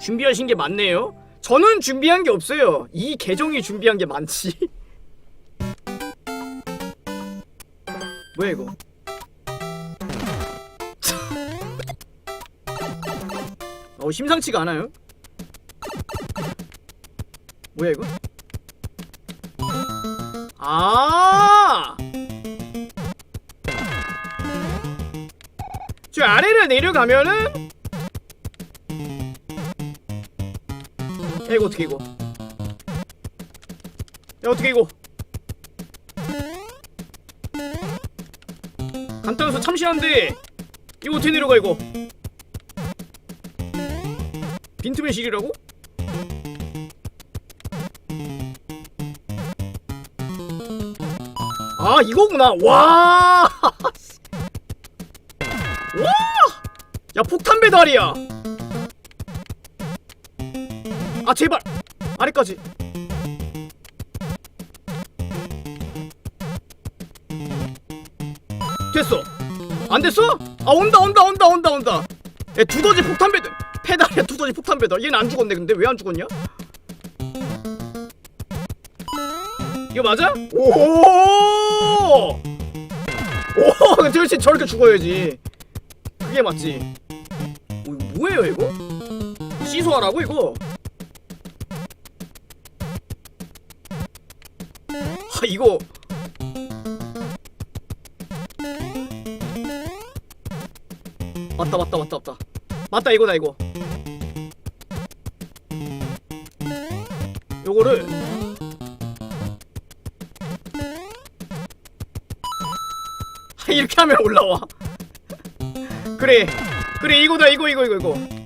준비하신 게 많네요. 저는 준비한 게 없어요. 이 계정이 준비한 게 많지. 뭐야 이거? 어 심상치가 않아요. 뭐야 이거? 아! 저 아래를 내려가면은 야 이거 어떻게 이거 야 어떻게 이거 간단해서 참신한데 이거 어떻게 내려가 이거 빈틈의 실이라고? 아 이거구나 와! 와! 야 폭탄 배달이야 아 제발 아래까지 됐어 안 됐어? 아 온다 온다 온다 온다 온다 야 두더지 폭탄 배달 페달이야 두더지 폭탄 배달 얘는 안 죽었네 근데 왜 안 죽었냐? 이거 맞아? 오! 오! 그렇지 저렇게 죽어야지 그게 맞지 어, 이거 뭐예요 이거? 시소하라고 이거? 이거. 맞다 맞다 맞다 맞다. 맞다 이거다 이거. 요거를. 아, 이렇게 하면 올라와. 그래. 그래 이거다 이거 이거 이거 이거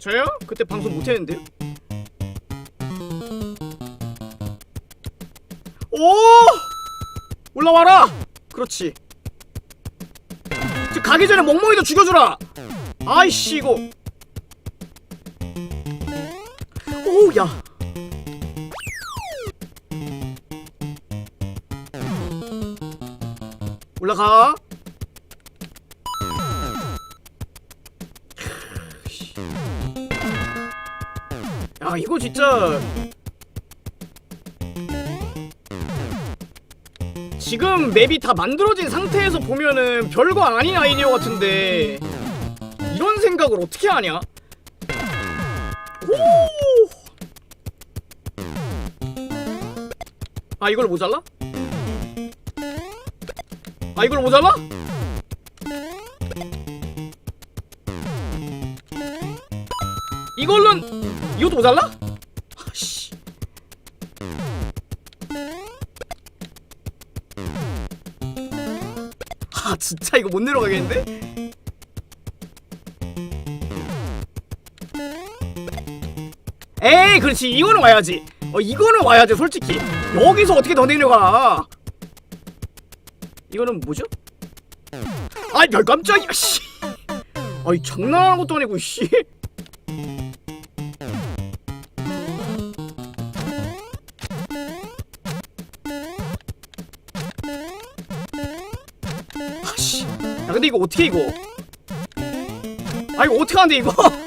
저요? 그때 방송 못했는데요? 오! 올라와라! 그렇지 지금 가기 전에 멍멍이도 죽여주라! 아이씨 이거 오 야! 올라가 야 이거 진짜 지금 맵이 다 만들어진 상태에서 보면은 별거 아닌 아이디어 같은데 이런 생각을 어떻게 하냐? 오! 아 이걸 모자라? 아 이걸 모자라? 이걸로는 이것도 모자라? 아씨. 아 진짜 이거 못 내려가겠는데? 에이 그렇지. 이거는 와야지. 어 이거는 와야지 솔직히. 여기서 어떻게 더 내려가? 이거는 뭐죠? 아이 별 깜짝이야 씨. 아이 장난하는 것도 아니고 씨 야 근데 이거 어떻게 이거? 아 이거 어떻게 하는데 이거?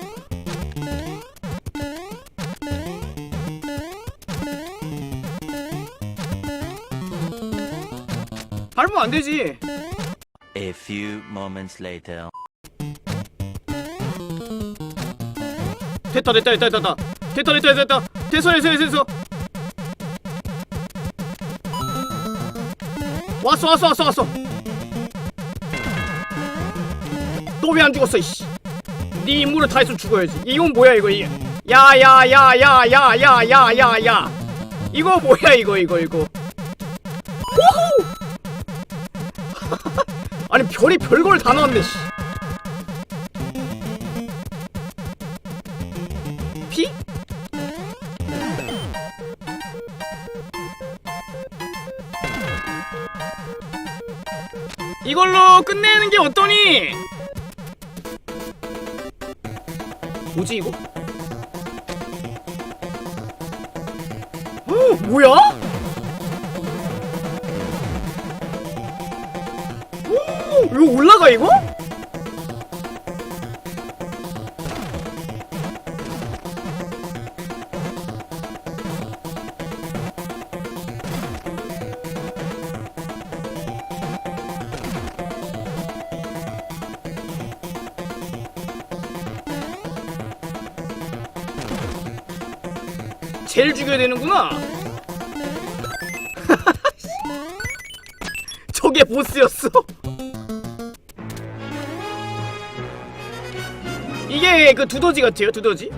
밟으면 안 되지. A few moments later. 됐다 됐다 됐다. 됐다 됐다 됐다 됐다. 됐어 됐어 됐어 됐어. 왔어 왔어 왔어 왔어 왜 안 죽었어 이씨. 네 임무를 다 해서 죽어야지. 이건 뭐야 이거? 이게 야야야야야야야야야. 이거 뭐야 이거 이거 이거? 호호! 아니 별이 별걸 다 나왔네 씨. 피? 이걸로 끝내는 게 어떠니? 뭐지 이거? 어, 뭐야? 오, 이거 올라가 이거? 죽여야 되는구나. 저게 보스였어. 이게 그 두더지 같아요, 두더지.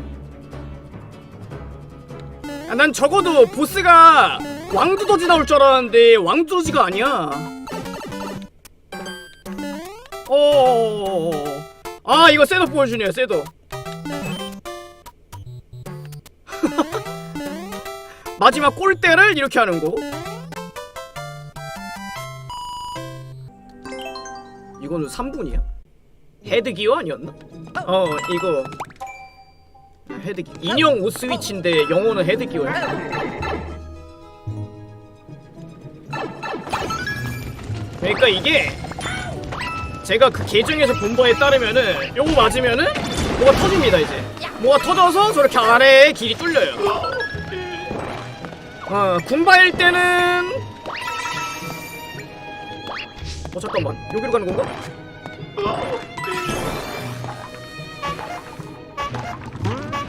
아, 난 적어도 보스가 왕두더지 나올 줄 알았는데 왕두더지가 아니야. 어. 아, 이거 셋업 보여주네요, 셋업. 마지막 골대를 이렇게 하는 거. 이거는 3분이야? 헤드기어 아니었나? 어 이거 헤드기 인형 옷 스위치인데 영어는 헤드기어야 그러니까 이게 제가 그 계정에서 본 바에 따르면은 요거 맞으면은 뭐가 터집니다 이제 뭐가 터져서 저렇게 아래에 길이 뚫려요 어 군바일 때는 어 잠깐만 여기로 가는 건가?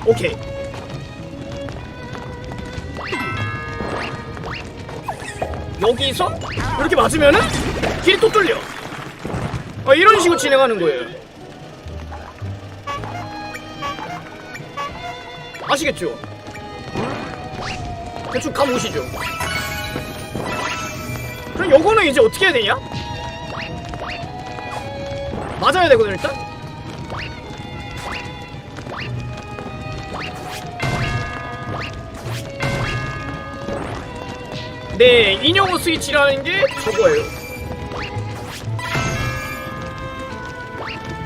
오케이 여기서 이렇게 맞으면은 길이 또 뚫려 어, 이런 식으로 진행하는 거예요 아시겠죠? 대충 감 오시죠? 그럼 요거는 이제 어떻게 해야 되냐? 맞아야 되거든 일단 네 인형호 스위치라는 게 저거예요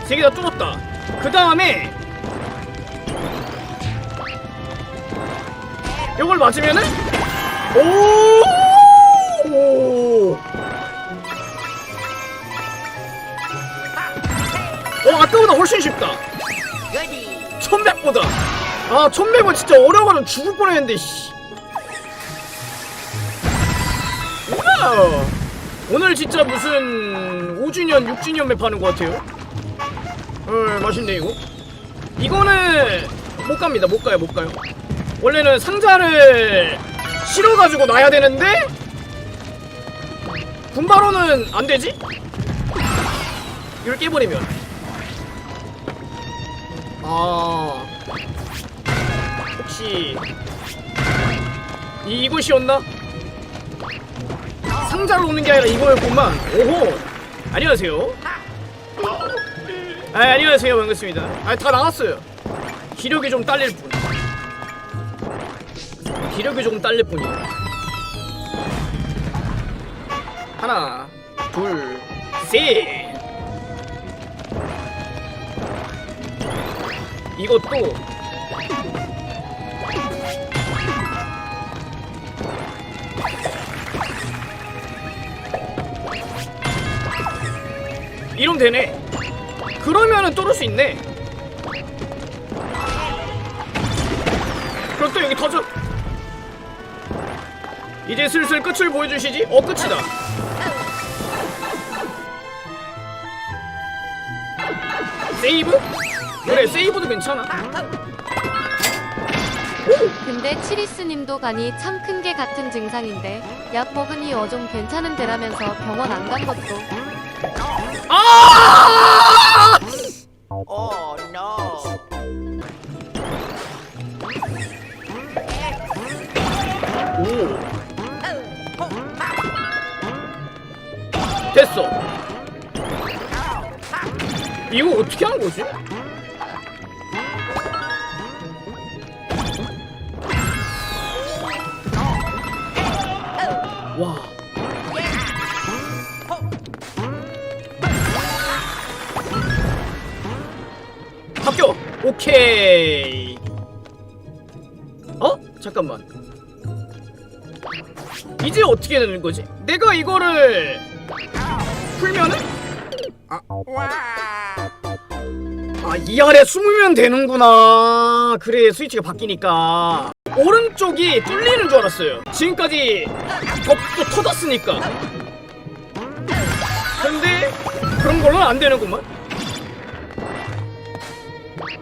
세 개 다 뚫었다 그 다음에 요걸 맞으면은? 오! 어 아까보다 훨씬 쉽다. 천백보다. 아 천백은 진짜 어려워가지고 죽을 뻔했는데 씨. 와우. 오늘 진짜 무슨 5주년 6주년 맵 하는 것 같아요? 어 맛있네 이거. 이거는 못 갑니다. 못 가요 못 가요 원래는 상자를 실어가지고 놔야 되는데? 분바로는 안 되지? 이걸 깨버리면. 아. 혹시 이, 이곳이었나? 상자로 오는 게 아니라 이거였구만. 오호. 안녕하세요. 아 안녕하세요. 반갑습니다. 아 다 나왔어요. 기력이 좀 딸릴 뿐 기력이 조금 딸릴 뿐이에요 하나 둘셋. 이것도 이러면 되네. 그러면은 뚫을 수 있네. 그럼 또 여기 터져 이제 슬슬 끝을 보여주시지? 어 끝이다 세이브? 그래 세이브도 괜찮아 근데 치리스님도 간이 참 큰 게 같은 증상인데 약 먹으니 어좀 괜찮은 데라면서 병원 안 간 것도 아! 됐어. 이거 어떻게 하는 거지? 와. 합격! 오케이. 어? 잠깐만. 이제 어떻게 되는 거지? 내가 이거를 풀면은 아, 이 아래 숨으면 되는구나. 그래, 스위치가 바뀌니까. 오른쪽이 뚫리는 줄 알았어요. 지금까지 벽도 터졌으니까. 근데 그런 걸로는 안 되는구만.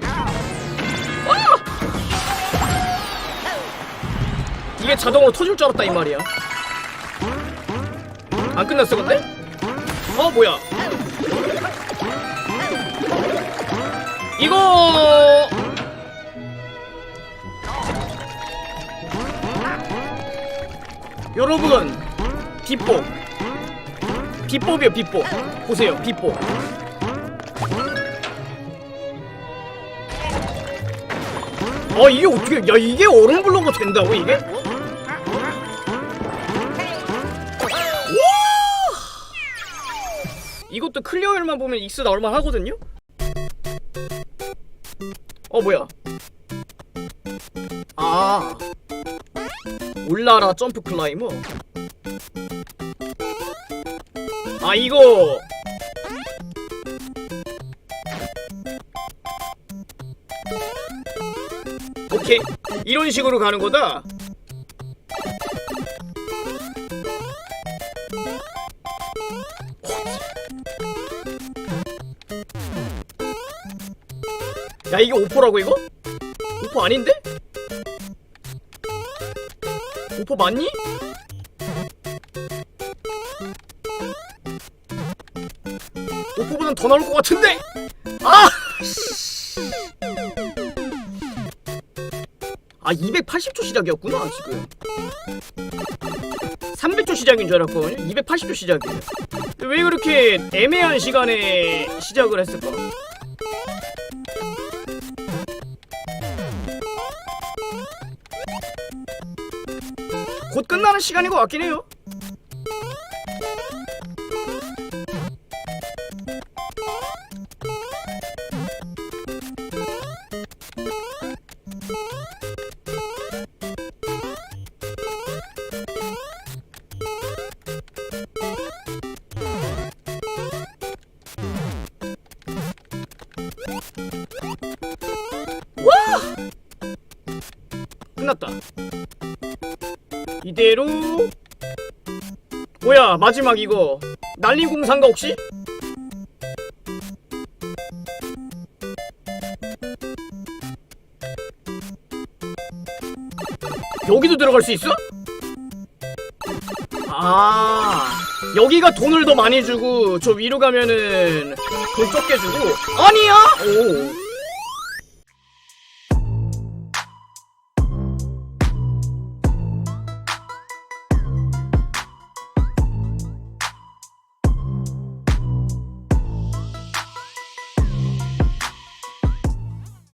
아! 이게 자동으로 터질 줄 알았다 이 말이야. 안 끝났어 근데? 어 뭐야? 이거 여러분 비법 비법이요 비법 보세요 비법 아 이게 어떻게 야 이게 얼음 블로그 된다고 이게? 이것도 클리어율만 보면 익스 나올만 하거든요? 어 뭐야? 아. 올라라 점프 클라이머? 아 이거! 오케이. 이런 식으로 가는 거다 야 이게 오퍼라고 이거? 오퍼 아닌데? 오퍼 맞니? 오퍼보단 더 나올 것 같은데? 아! 아 280초 시작이었구나 지금 300초 시작인 줄 알았거든요 280초 시작이에요 왜 그렇게 애매한 시간에 시작을 했을까? 곧 끝나는 시간인 것 같긴 해요. 이대로 뭐야 마지막 이거 난리공상가 혹시? 여기도 들어갈 수 있어? 아 여기가 돈을 더 많이 주고 저 위로 가면은 돈 적게 주고 아니야? 오